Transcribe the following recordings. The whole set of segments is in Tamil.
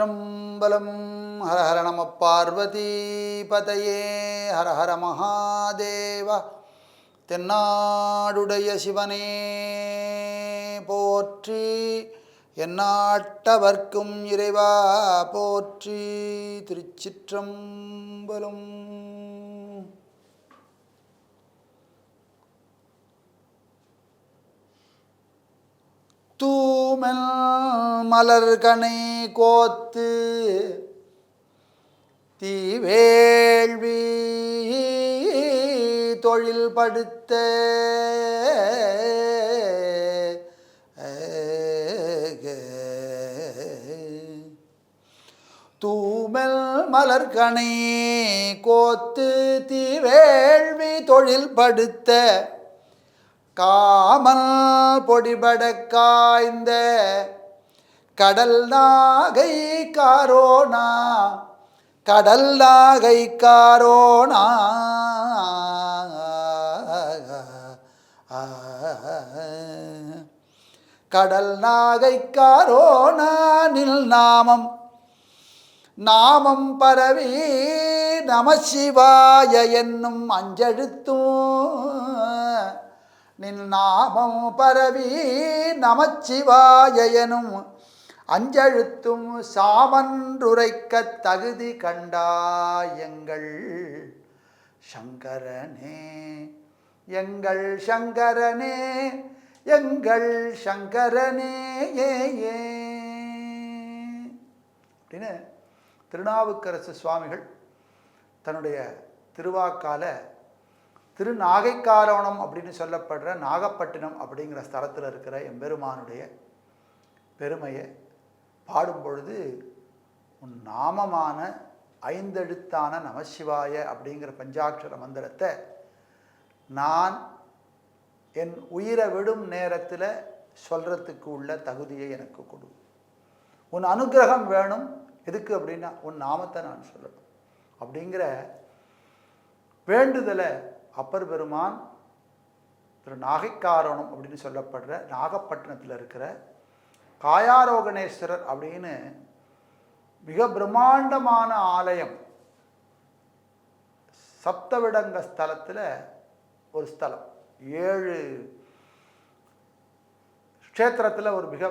திருச்சிற்றம்பலம் ஹரஹர நம பார்வதி பதையே ஹரஹர மகாதேவ தென்னாடுடைய சிவனே போற்றி எந்நாட்டவர்க்கும் இறைவா போற்றி திருச்சிற்றம்பலம். தூமல் மலர்கனை கோத்து தீவேள்வி தொழில் படுத்த தூமல் மலர்கனை கோத்து தீவேள்வி தொழில் படுத்த காமல் பொடிபட காய்ந்த கடல் நாகை காரோனா கடல் நாகை காரோனா கடல் நாகை காரோனா நில் நாமம் நாமம் பரவி நமசிவாய என்னும் அஞ்செழுத்தும் நின் நாமம் பரவி நமச்சிவாய எனும் அஞ்செழுத்தும் சாமன்றுரைக்க தகுதி கண்டாயங்கள் சங்கரனே. எங்கள் சங்கரனே எங்கள் சங்கரனே ஏ ஏ. அப்படின்னு திருநாவுக்கரசு சுவாமிகள் தன்னுடைய திருவாக்கால திருநாகைக்காரவணம் அப்படின்னு சொல்லப்படுற நாகப்பட்டினம் அப்படிங்கிற ஸ்தலத்தில் இருக்கிற எம்பெருமானுடைய பெருமையை பாடும் பொழுது உன் நாமமான ஐந்தெழுத்தான நமசிவாய அப்படிங்கிற பஞ்சாட்சர மந்திரத்தை நான் என் உயிரை விடும் நேரத்தில் சொல்கிறதுக்கு உள்ள தகுதியை எனக்கு கொடு. உன் அனுகிரகம் வேணும். எதுக்கு அப்படின்னா உன் நாமத்தை நான் சொல்லணும். அப்படிங்கிற வேண்டுதலை அப்பர் பெருமான் திரு நாகைக்காரணம் அப்படின்னு சொல்லப்படுற நாகப்பட்டினத்தில் இருக்கிற காயாரோகணேஸ்வரர் அப்படின்னு மிக பிரம்மாண்டமான ஆலயம் சப்தவிடங்க ஸ்தலத்தில் ஒரு ஸ்தலம். ஏழு க்ஷேத்திரத்தில் ஒரு மிக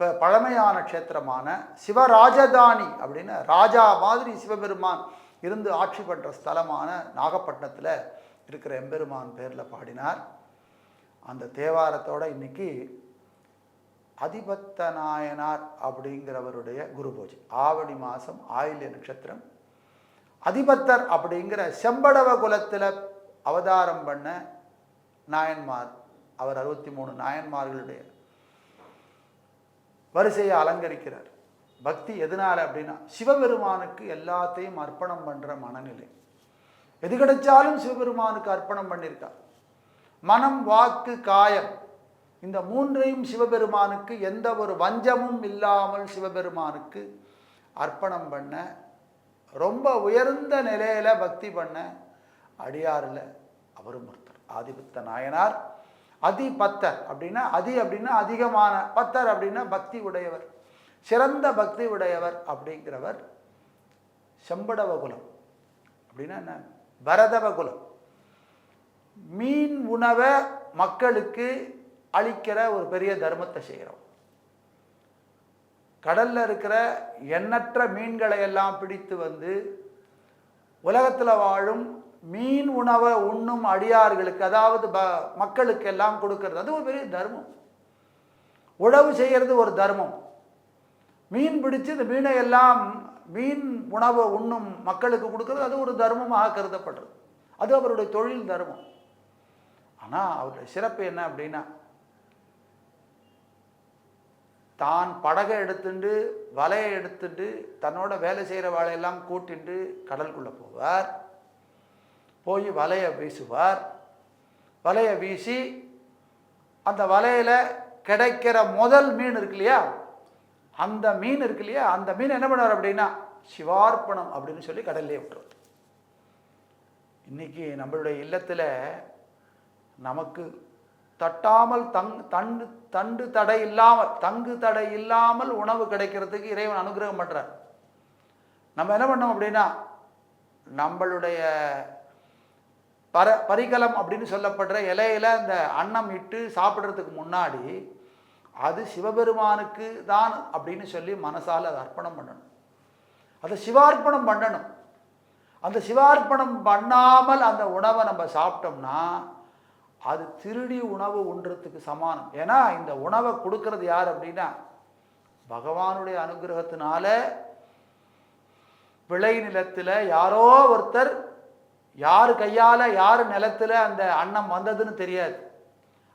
ப பழமையான க்ஷேத்திரமான சிவராஜதானி அப்படின்னு ராஜா மாதிரி சிவபெருமான் இருந்து ஆட்சி பண்ணுற ஸ்தலமான நாகப்பட்டினத்தில் இருக்கிற எம்பெருமான் பேரில் பாடினார். அந்த தேவாரத்தோட இன்னைக்கு அதிபத்த நாயனார் அப்படிங்கிறவருடைய குரு பூஜை. ஆவணி மாதம் ஆயில்ய நட்சத்திரம். அதிபத்தர் அப்படிங்கிற செம்படவ குலத்தில் அவதாரம் பண்ண நாயன்மார் அவர் அறுபத்தி மூணு நாயன்மார்களுடைய வரிசையை அலங்கரிக்கிறார். பக்தி எதனால் அப்படின்னா சிவபெருமானுக்கு எல்லாத்தையும் அர்ப்பணம் பண்ணுற மனநிலை. எது கிடைச்சாலும் சிவபெருமானுக்கு அர்ப்பணம் பண்ணியிருக்கார். மனம் வாக்கு காயம் இந்த மூன்றையும் சிவபெருமானுக்கு எந்த ஒரு வஞ்சமும் இல்லாமல் சிவபெருமானுக்கு அர்ப்பணம் பண்ண ரொம்ப உயர்ந்த நிலையில பக்தி பண்ண அடியாரில் அவரும் ஒருத்தர் ஆதிபத்த நாயனார் அதிபத்தர் அப்படின்னா அதி அப்படின்னா அதிகமான பத்தர் அப்படின்னா பக்தி உடையவர் சிறந்த பக்தி உடையவர் அப்படிங்கிறவர் செம்படவ குலம். அப்படின்னா என்ன? பரதவ குலம். மீன் உணவை மக்களுக்கு அழிக்கிற ஒரு பெரிய தர்மத்தை செய்கிறோம். கடல்ல இருக்கிற எண்ணற்ற மீன்களை எல்லாம் பிடித்து வந்து உலகத்தில் வாழும் மீன் உணவை உண்ணும் அடியார்களுக்கு அதாவது ப மக்களுக்கு எல்லாம் கொடுக்கறது. அது ஒரு பெரிய தர்மம். உழவு செய்கிறது ஒரு தர்மம். மீன் பிடிச்சு இந்த மீனை எல்லாம் மீன் உணவை உண்ணும் மக்களுக்கு கொடுக்கறது அது ஒரு தர்மமாக கருதப்படுறது. அது அவருடைய தொழில் தர்மம். ஆனால் அவருடைய சிறப்பு என்ன அப்படின்னா தான் படகை எடுத்துட்டு வலையை எடுத்துட்டு தன்னோட வேலை செய்கிற வாழையெல்லாம் கூட்டிட்டு கடலுக்குள்ளே போவார். போய் வலையை வீசுவார். வலையை வீசி அந்த வலையில் கிடைக்கிற முதல் மீன் இருக்கு இல்லையா? அந்த மீன் இருக்கு இல்லையா? அந்த மீன் என்ன பண்ணுவார் அப்படின்னா சிவார்ப்பணம் அப்படின்னு சொல்லி கடல்லே விட்டுருவார் இன்னைக்கு நம்மளுடைய இல்லத்தில் நமக்கு தட்டாமல் தங் தண்டு தண்டு தடை இல்லாமல் தங்கு தடை இல்லாமல் உணவு கிடைக்கிறதுக்கு இறைவன் அனுகிரகம் பண்ணுறார் நம்ம என்ன பண்ணோம் அப்படின்னா நம்மளுடைய பர பரிகலம் அப்படின்னு சொல்லப்படுற இலையில அந்த அன்னம் இட்டு சாப்பிட்றதுக்கு முன்னாடி அது சிவபெருமானுக்கு தான் அப்படின்னு சொல்லி மனசால் அதை அர்ப்பணம் பண்ணணும். அதை சிவார்ப்பணம் பண்ணணும். அந்த சிவார்ப்பணம் பண்ணாமல் அந்த உணவை நம்ம சாப்பிட்டோம்னா அது திருடி உணவு உண்றதுக்கு சமானம். ஏன்னா இந்த உணவை கொடுக்கறது யார் அப்படின்னா பகவானுடைய அனுகிரகத்தினால விளை நிலத்தில் யாரோ ஒருத்தர் யார் கையால் யார் நிலத்தில் அந்த அன்னம் வந்ததுன்னு தெரியாது.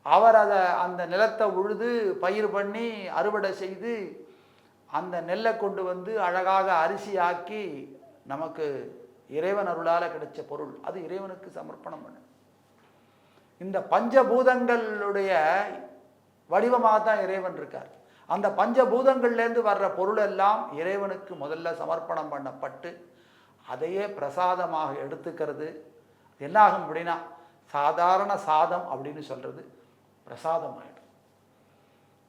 அவர் அதை அந்த நிலத்தை உழுது பயிர் பண்ணி அறுவடை செய்து அந்த நெல்லை கொண்டு வந்து அழகாக அரிசி ஆக்கி நமக்கு இறைவன் அருளால் கிடைச்ச பொருள். அது இறைவனுக்கு சமர்ப்பணம் பண்ணு. இந்த பஞ்சபூதங்களுடைய வடிவமாக தான் இறைவன் இருக்கார். அந்த பஞ்சபூதங்கள்லேருந்து வர்ற பொருள் எல்லாம் இறைவனுக்கு முதல்ல சமர்ப்பணம் பண்ணப்பட்டு அதையே பிரசாதமாக எடுத்துக்கிறது. என்னாகும் அப்படின்னா சாதாரண சாதம் அப்படின்னு சொல்கிறது பிரசாதம் ஆகிடும்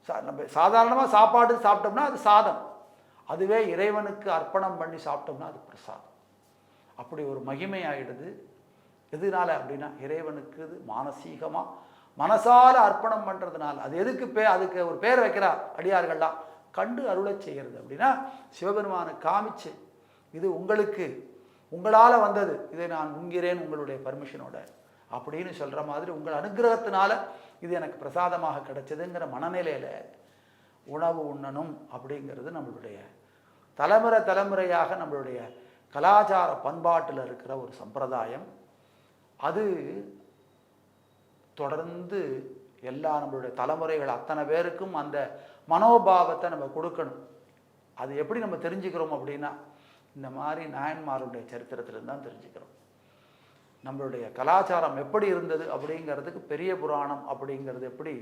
சா நம்ம சாதாரணமாக சாப்பாடு சாப்பிட்டோம்னா அது சாதம். அதுவே இறைவனுக்கு அர்ப்பணம் பண்ணி சாப்பிட்டோம்னா அது பிரசாதம். அப்படி ஒரு மகிமை ஆகிடுது எதனால அப்படின்னா இறைவனுக்கு இது மானசீகமாக மனசால அர்ப்பணம் பண்ணுறதுனால அது எதுக்கு பே அதுக்கு ஒரு பேர் வைக்கிறா அடியார்கள்லாம் கண்டு அருளை செய்கிறது. அப்படின்னா சிவபெருமானை காமிச்சு இது உங்களுக்கு உங்களால் வந்தது இதை நான் உண்கிறேன் உங்களுடைய பர்மிஷனோட அப்படின்னு சொல்கிற மாதிரி உங்கள் அனுகிரகத்தினால இது எனக்கு பிரசாதமாக கிடைச்சதுங்கிற மனநிலையில் உணவு உண்ணணும் அப்படிங்கிறது நம்மளுடைய தலைமுறை தலைமுறையாக நம்மளுடைய கலாச்சார பண்பாட்டில் இருக்கிற ஒரு சம்பிரதாயம். அது தொடர்ந்து எல்லா நம்மளுடைய தலைமுறைகள் அத்தனை பேருக்கும் அந்த மனோபாவத்தை நம்ம கொடுக்கணும். அது எப்படி நம்ம தெரிஞ்சுக்கிறோம் அப்படின்னா இந்த மாதிரி நாயன்மாருடைய சரித்திரத்திலிருந்து தான் தெரிஞ்சுக்கிறோம். நம்மளுடைய கலாச்சாரம் எப்படி இருந்தது அப்படிங்கிறதுக்கு பெரிய புராணம் அப்படிங்கிறது எப்படி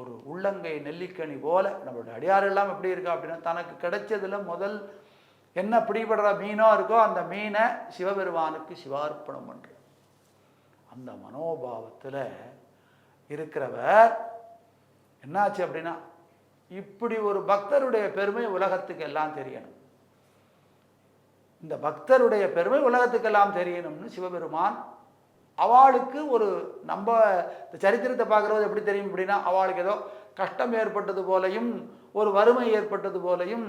ஒரு உள்ளங்கை நெல்லிக்கனி போல நம்மளுடைய அடியார் எல்லாம் எப்படி இருக்கா அப்படின்னா தனக்கு கிடைச்சதுல முதல் என்ன பிடிபடுற மீனோ இருக்கோ அந்த மீனை சிவபெருமானுக்கு சிவார்ப்பணம் பண்ணுறது அந்த மனோபாவத்தில் இருக்கிறவர் என்னாச்சு அப்படின்னா இப்படி ஒரு பக்தருடைய பெருமை உலகத்துக்கு எல்லாம் தெரியணும். இந்த பக்தருடைய பெருமை உலகத்துக்கெல்லாம் தெரியணும்னு சிவபெருமான் அவளுக்கு ஒரு நம்ம இந்த சரித்திரத்தை பார்க்குறது எப்படி தெரியும் அப்படின்னா அவளுக்கு ஏதோ கஷ்டம் ஏற்பட்டது போலையும் ஒரு வறுமை ஏற்பட்டது போலையும்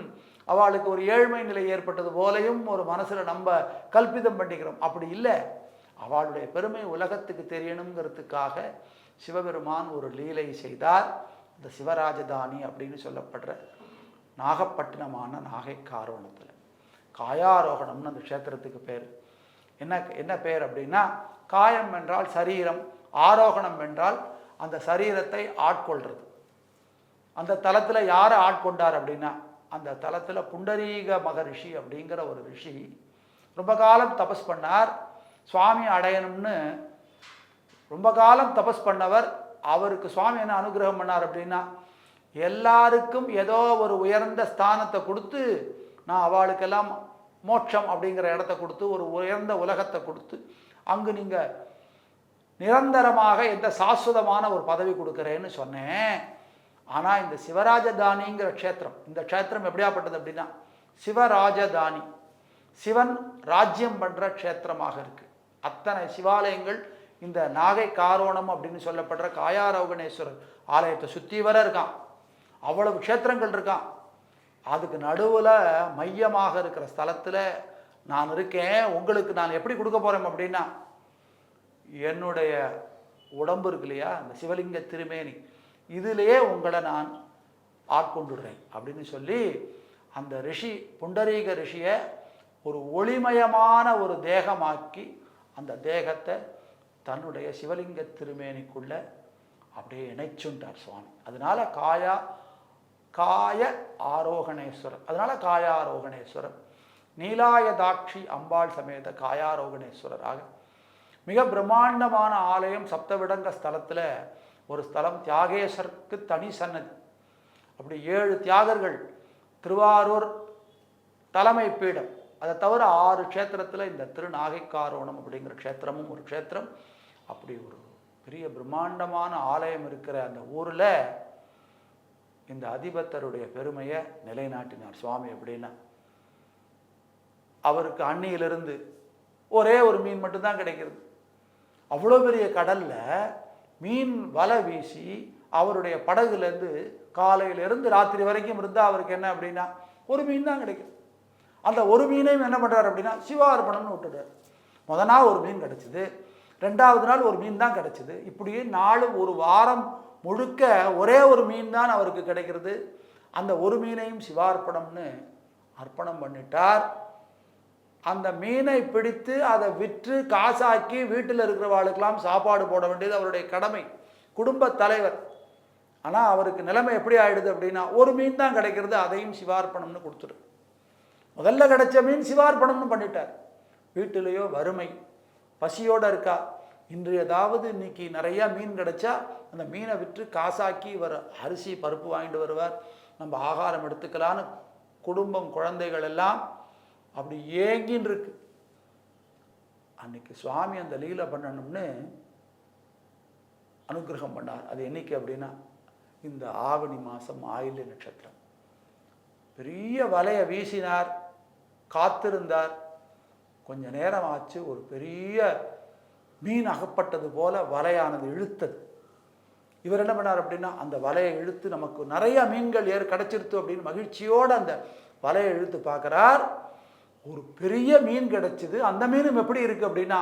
அவளுக்கு ஒரு ஏழ்மை நிலை ஏற்பட்டது போலையும் ஒரு மனசில் நம்ம கல்பிதம் பண்ணிக்கிறோம். அப்படி இல்லை. அவளுடைய பெருமை உலகத்துக்கு தெரியணுங்கிறதுக்காக சிவபெருமான் ஒரு லீலை செய்தார். இந்த சிவராஜதானி அப்படின்னு சொல்லப்படுற நாகப்பட்டினமான நாகை காரோணத்தில் காயாரோகணம்னு அந்த க்ஷேத்திரத்துக்கு பேர். என்ன என்ன பேர் அப்படின்னா காயம் என்றால் சரீரம் ஆரோகணம் என்றால் அந்த சரீரத்தை ஆட்கொள்றது. அந்த தலத்தில் யாரை ஆட்கொண்டார் அப்படின்னா அந்த தலத்தில் புண்டரீக மகரிஷி அப்படிங்கிற ஒரு ரிஷி ரொம்ப காலம் தபஸ் பண்ணார். சுவாமி அடையணும்னு ரொம்ப காலம் தபஸ் பண்ணவர் அவருக்கு சுவாமி என்ன அனுகிரகம் பண்ணார் அப்படின்னா எல்லாருக்கும் ஏதோ ஒரு உயர்ந்த ஸ்தானத்தை கொடுத்து நான் அவளுக்கெல்லாம் மோட்சம் அப்படிங்கிற இடத்த கொடுத்து ஒரு உயர்ந்த உலகத்தை கொடுத்து அங்கு நீங்கள் நிரந்தரமாக எந்த சாஸ்வதமான ஒரு பதவி கொடுக்குறேன்னு சொன்னேன். ஆனால் இந்த சிவராஜதானிங்கிற க்ஷேத்திரம் இந்த க்ஷேத்திரம் எப்படியாப்பட்டது அப்படின்னா சிவராஜதானி சிவன் ராஜ்யம் பண்ணுற க்ஷேத்திரமாக இருக்குது அத்தனை சிவாலயங்கள் இந்த நாகை காரோணம் அப்படின்னு சொல்லப்படுற காயாரோகணேஸ்வரர் ஆலயத்தை சுற்றி வர இருக்கான். அவ்வளவு க்ஷேத்திரங்கள் இருக்கான். அதுக்கு நடுவில் மையமாக இருக்கிற ஸ்தலத்தில் நான் இருக்கேன் உங்களுக்கு நான் எப்படி கொடுக்க போகிறேன் அப்படின்னா என்னுடைய உடம்பு இருக்கு இல்லையா அந்த சிவலிங்க திருமேனி இதிலேயே உங்களை நான் ஆட்கொண்டுடுறேன் அப்படின்னு சொல்லி அந்த ரிஷி புண்டரீக ரிஷியை ஒரு ஒளிமயமான ஒரு தேகமாக்கி அந்த தேகத்தை தன்னுடைய சிவலிங்க திருமேனிக்குள்ள அப்படியே இணைச்சுண்டார் சுவாமி. அதனால காயா காய ஆரோகணேஸ்வரர். அதனால காயாரோகணேஸ்வரர். நீலாயதாட்சி அம்பாள் சமேத காயாரோகணேஸ்வரராக. மிக பிரம்மாண்டமான ஆலயம் சப்தவிடங்க ஸ்தலத்தில் ஒரு ஸ்தலம் தியாகேஸ்வருக்கு தனி சன்னதி. அப்படி ஏழு தியாகர்கள் திருவாரூர் தலைமை பீடம். அதை தவிர ஆறு க்ஷேத்திரத்தில் இந்த திருநாகைக்காரோணம் அப்படிங்கிற க்ஷேத்திரமும் ஒரு க்ஷேத்திரம். அப்படி ஒரு பெரிய பிரம்மாண்டமான ஆலயம் இருக்கிற அந்த ஊரில் இந்த அதிபத்தருடைய பெருமையை நிலைநாட்டினார் சுவாமி அப்படின்னா. அவருக்கு அன்னியிலிருந்து ஒரே ஒரு மீன் மட்டும்தான் கிடைக்கிறது. அவ்வளோ பெரிய கடலில் மீன் வலை வீசி அவருடைய படகுலேருந்து காலையிலேருந்து ராத்திரி வரைக்கும் இருந்தால் அவருக்கு என்ன அப்படின்னா ஒரு மீன் தான் கிடைக்கும். அந்த ஒரு மீனையும் என்ன பண்ணுறாரு அப்படின்னா சிவார்ப்பணம்னு விட்டுட்டார். முத நாள் ஒரு மீன் கிடச்சிது. ரெண்டாவது நாள் ஒரு மீன் தான் கிடச்சிது. இப்படியே நாலு ஒரு வாரம் முழுக்க ஒரே ஒரு மீன் தான் அவருக்கு கிடைக்கிறது. அந்த ஒரு மீனையும் சிவார்ப்பணம்னு அர்ப்பணம் பண்ணிட்டார். அந்த மீனை பிடித்து அதை விற்று காசாக்கி வீட்டில் இருக்கிறவாளுக்கெல்லாம் சாப்பாடு போட வேண்டியது அவருடைய கடமை. குடும்ப தலைவர். ஆனால் அவருக்கு நிலைமை எப்படி ஆயிடுது அப்படின்னா ஒரு மீன் தான் கிடைக்கிறது அதையும் சிவார்ப்பணம்னு கொடுத்துரு. முதல்ல கிடைச்ச மீன் சிவார்ப்பணம்னு பண்ணிட்டார். வீட்டிலேயோ வறுமை பசியோடு இருக்கா? இன்று ஏதாவது இன்னைக்கு நிறையா மீன் கிடைச்சா அந்த மீனை விற்று காசாக்கி இவர் அரிசி பருப்பு வாங்கிட்டு வருவார். நம்ம ஆகாரம் எடுத்துக்கலான்னு குடும்பம் குழந்தைகள் எல்லாம் அப்படி ஏங்கின்னு இருக்கு. அன்னைக்கு சுவாமி அந்த லீலை பண்ணணும்னு அனுகிரகம் பண்ணார். அது என்னைக்கு அப்படின்னா இந்த ஆவணி மாதம் ஆயில்ய நட்சத்திரம். பெரிய வலையை வீசினார். காத்திருந்தார். கொஞ்ச நேரம் ஆச்சு ஒரு பெரிய மீன் அகப்பட்டது போல வலையானது இழுத்தது. இவர் என்ன பண்ணார் அப்படின்னா அந்த வலையை இழுத்து நமக்கு நிறைய மீன்கள் ஏறு கிடைச்சிருத்து அப்படின்னு மகிழ்ச்சியோடு அந்த வலையை இழுத்து பார்க்குறார். ஒரு பெரிய மீன் கிடைச்சிது. அந்த மீனும் எப்படி இருக்குது அப்படின்னா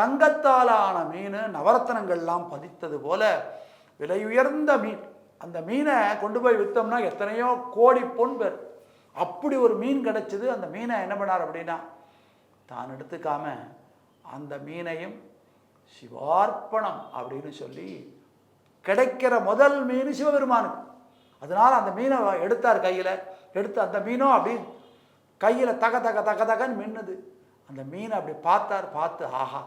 தங்கத்தால் ஆன மீன் நவரத்தனங்கள்லாம் பதித்தது போல விலை உயர்ந்த மீன். அந்த மீனை கொண்டு போய் விற்றோம்னா எத்தனையோ கோடி பொன் பெறும் அப்படி ஒரு மீன் கிடைச்சிது அந்த மீனை என்ன பண்ணார் அப்படின்னா தான் எடுத்துக்காம அந்த மீனையும் சிவார்ப்பணம் அப்படின்னு சொல்லி கிடைக்கிற முதல் மீன் சிவபெருமானுக்கு. அதனால அந்த மீனை எடுத்தார் கையில். எடுத்து அந்த மீனும் அப்படி கையில் தக தக தக தகன்னு மின்னுது. அந்த மீனை அப்படி பார்த்தார் பார்த்து ஆஹா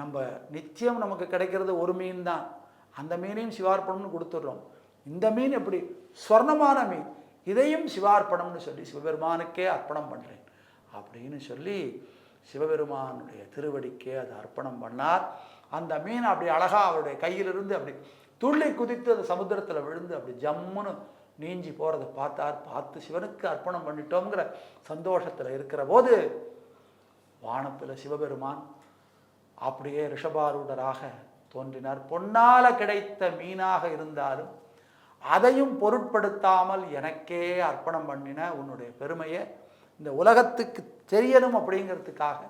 நம்ம நிச்சயம் நமக்கு கிடைக்கிறது ஒரு மீன் தான். அந்த மீனையும் சிவார்ப்பணம்னு கொடுத்துட்றோம். இந்த மீன் எப்படி? ஸ்வர்ணமான மீன். இதையும் சிவார்ப்பணம்னு சொல்லி சிவபெருமானுக்கே அர்ப்பணம் பண்ணுறேன் அப்படின்னு சொல்லி சிவபெருமானுடைய திருவடிக்கே அதை அர்ப்பணம் பண்ணார். அந்த மீன் அப்படி அழகாக அவருடைய கையிலிருந்து அப்படி துள்ளி குதித்து அந்த சமுத்திரத்தில் விழுந்து அப்படி ஜம்முன்னு நீஞ்சி போகிறத பார்த்தார். பார்த்து சிவனுக்கு அர்ப்பணம் பண்ணிட்டோங்கிற சந்தோஷத்தில் இருக்கிற போது வானத்தில் சிவபெருமான் அப்படியே ரிஷபாரூடராக தோன்றினார். பொன்னால கிடைத்த மீனாக இருந்தாலும் அதையும் பொருட்படுத்தாமல் எனக்கே அர்ப்பணம் பண்ணின உன்னுடைய பெருமையை இந்த உலகத்துக்கு தெரியணும் அப்படிங்கிறதுக்காக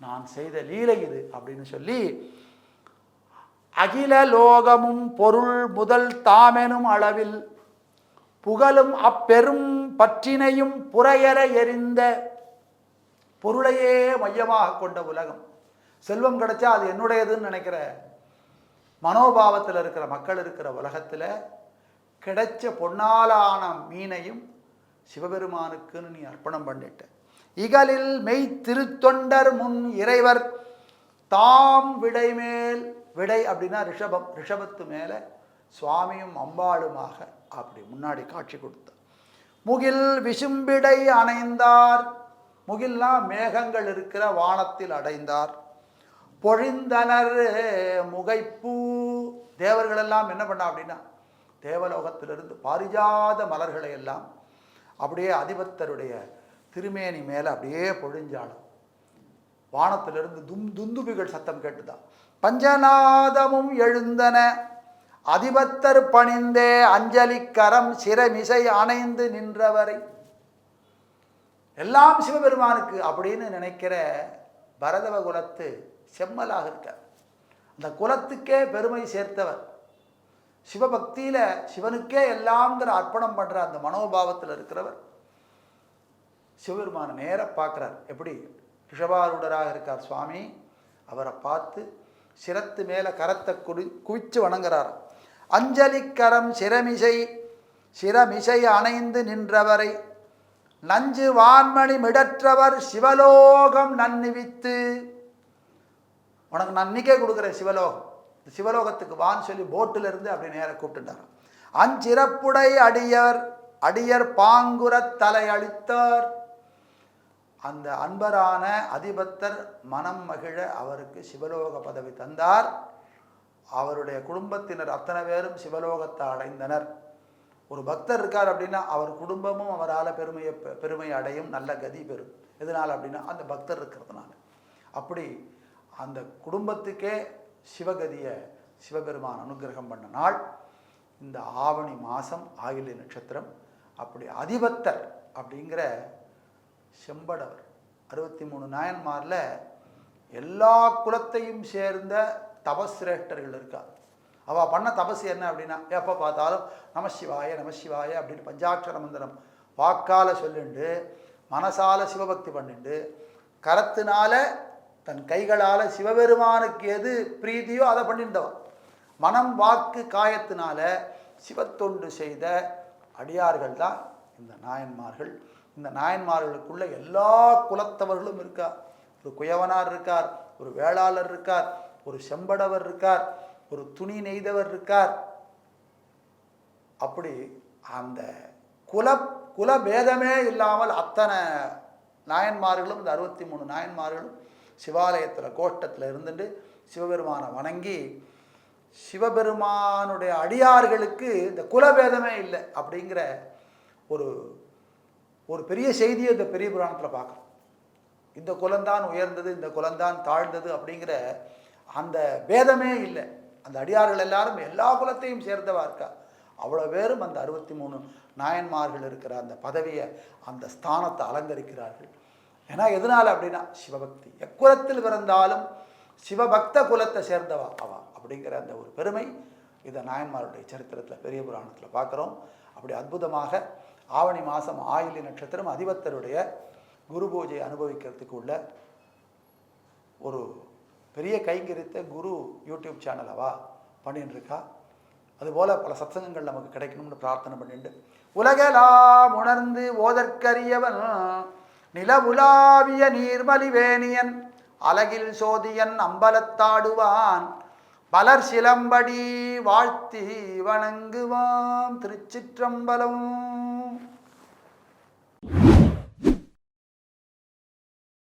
நான் செய்த லீலை இது அப்படின்னு சொல்லி அகில லோகமும் பொருள் முதல் தாமெனும் அளவில் புகழும் அப்பெரும் பற்றினையும் புறையற எறிந்த பொருளையே மையமாக கொண்ட உலகம். செல்வம் கிடைச்சா அது என்னுடையதுன்னு நினைக்கிற மனோபாவத்தில் இருக்கிற மக்கள் இருக்கிற உலகத்தில் கிடைச்ச பொன்னாலான மீனையும் சிவபெருமானுக்குன்னு நீ அர்ப்பணம் பண்ணிட்ட. இகலில் மெய் திருத்தொண்டர் முன் இறைவர் தாம் விடை மேல் விடை அப்படின்னா ரிஷபம் ரிஷபத்து மேலே சுவாமியும் அம்பாளுமாக அப்படி முன்னாடி காட்சி கொடுத்தார் முகில் விசும்பிடை அணைந்தார் முகில்னா மேகங்கள் இருக்கிற வானத்தில் அடைந்தார். பொழிந்தனர் முகைப்பூ தேவர்களெல்லாம் என்ன பண்ணா அப்படின்னா தேவலோகத்திலிருந்து பாரிஜாத மலர்களை எல்லாம் அப்படியே அதிபத்தருடைய திருமேனி மேலே அப்படியே பொழிஞ்சாலும் வானத்திலிருந்து தும் துந்துபிகள் சத்தம் கேட்டுதான். பஞ்சநாதமும் எழுந்தன. அதிபத்தர் பணிந்தே அஞ்சலி கரம் சிரமிசை அணைந்து நின்றவரை. எல்லாம் சிவபெருமானுக்கு அப்படின்னு நினைக்கிற பரதவ குலத்து செம்மலாக இருக்கார். அந்த குலத்துக்கே பெருமை சேர்த்தவர். சிவபக்தியில் சிவனுக்கே எல்லாங்கிற அர்ப்பணம் பண்ணுற அந்த மனோபாவத்தில் இருக்கிறவர் சிவபெருமானை நேராக பார்க்குறார். எப்படி? ரிஷபாரூடராக இருக்கார் சுவாமி. அவரை பார்த்து சிரத்து மேலே கரத்தை குடி குவிச்சு வணங்குறார் அஞ்சலி கரம் சிரமிசை சிரமிசை அணைந்து நின்றவரை நஞ்சு வான்மணி மிடற்றவர் சிவலோகம் நன்னிவித்து. உனக்கு நன்னிக்கே கொடுக்குறேன் சிவலோகம். சிவலோகத்துக்கு வான்னு சொல்லி போட்டில் இருந்து அப்படி நேராக கூப்பிட்டுட்டார் அஞ்சிறப்புடை அடியர் அடியர் பாங்குரத் தலை அளித்தார் அந்த அன்பரான அதிபத்தர் மனம் மகிழ அவருக்கு சிவலோக பதவி தந்தார். அவருடைய குடும்பத்தினர் அத்தனை பேரும் சிவலோகத்தை அடைந்தனர். ஒரு பக்தர் இருக்கார் அப்படின்னா அவர் குடும்பமும் அவரால் பெருமையை பெ- பெருமை அடையும் நல்ல கதி பெறும். எதனால் அப்படின்னா அந்த பக்தர் இருக்கிறதுனால. அப்படி அந்த குடும்பத்துக்கே சிவகதியை சிவபெருமான் அனுக்கிரகம் பண்ண நாள். இந்த ஆவணி மாதம் ஆயில்ய நட்சத்திரம். அப்படி அதிபத்தர் அப்படிங்கிற செம்படவர் அறுபத்தி மூணு நாயன்மாரில் எல்லா குலத்தையும் சேர்ந்த தபஸ்ரேஷ்டர்கள் இருக்கா. அவள் பண்ண தபசு என்ன அப்படின்னா எப்போ பார்த்தாலும் நமசிவாய நமசிவாய அப்படின்னு பஞ்சாட்சர மந்திரம் வாக்கால சொல்லிண்டு மனசால சிவபக்தி பண்ணிண்டு கரத்தினால தன் கைகளால் சிவபெருமானுக்கு எது பிரீதியோ அதை பண்ணியிருந்தவன். மனம் வாக்கு காயத்தினால சிவத்தொண்டு செய்த அடியார்கள் தான் இந்த நாயன்மார்கள். இந்த நாயன்மார்களுக்குள்ள எல்லா குலத்தவர்களும் இருக்கார் ஒரு குயவனார் இருக்கார் ஒரு வேளாளர் இருக்கார் ஒரு செம்படவர் இருக்கார் ஒரு துணி நெய்தவர் இருக்கார். அப்படி அந்த குல குலபேதமே இல்லாமல் அத்தனை நாயன்மார்களும் இந்த அறுபத்தி மூணு நாயன்மார்களும் சிவாலயத்தில் கோஷ்டத்தில் இருந்துட்டு சிவபெருமானை வணங்கி சிவபெருமானுடைய அடியார்களுக்கு இந்த குலபேதமே இல்லை அப்படிங்கிற ஒரு ஒரு பெரிய செய்தியை இந்த பெரிய புராணத்தில் பார்க்குறோம். இந்த குலந்தான் உயர்ந்தது இந்த குலந்தான் தாழ்ந்தது அப்படிங்கிற அந்த பேதமே இல்லை. அந்த அடியார்கள் எல்லாரும் எல்லா குலத்தையும் சேர்ந்தவா இருக்கா? அவ்வளோ பேரும் அந்த அறுபத்தி மூணு நாயன்மார்கள் இருக்கிற அந்த பதவியை அந்த ஸ்தானத்தை அலங்கரிக்கிறார்கள். ஏன்னா எதனால் அப்படின்னா சிவபக்தி. எக்குலத்தில் பிறந்தாலும் சிவபக்த குலத்தை சேர்ந்தவா அவா அப்படிங்கிற அந்த ஒரு பெருமை இதை நாயன்மாருடைய சரித்திரத்தில் பெரிய புராணத்தில் பார்க்குறோம். அப்படி அற்புதமாக ஆவணி மாதம் ஆயிலி நட்சத்திரம் அதிபத்தருடைய குரு பூஜை அனுபவிக்கிறதுக்கு உள்ள ஒரு பெரிய கைங்கரித்த குரு யூடியூப் சேனலவா பண்ணின்னு இருக்கா அதுபோல் பல சத்சங்கங்கள் நமக்கு கிடைக்கணும்னு பிரார்த்தனை பண்ணிட்டு உலகலாம் உணர்ந்து ஓதற்கரியவன் நிலவுலாவிய நீர்மலிவேணியன் அலகில் சோதியன் அம்பலத்தாடுவான். பலர் சிலம்படி வாழ்த்தி வணங்குவான். திருச்சிற்றம்பலம்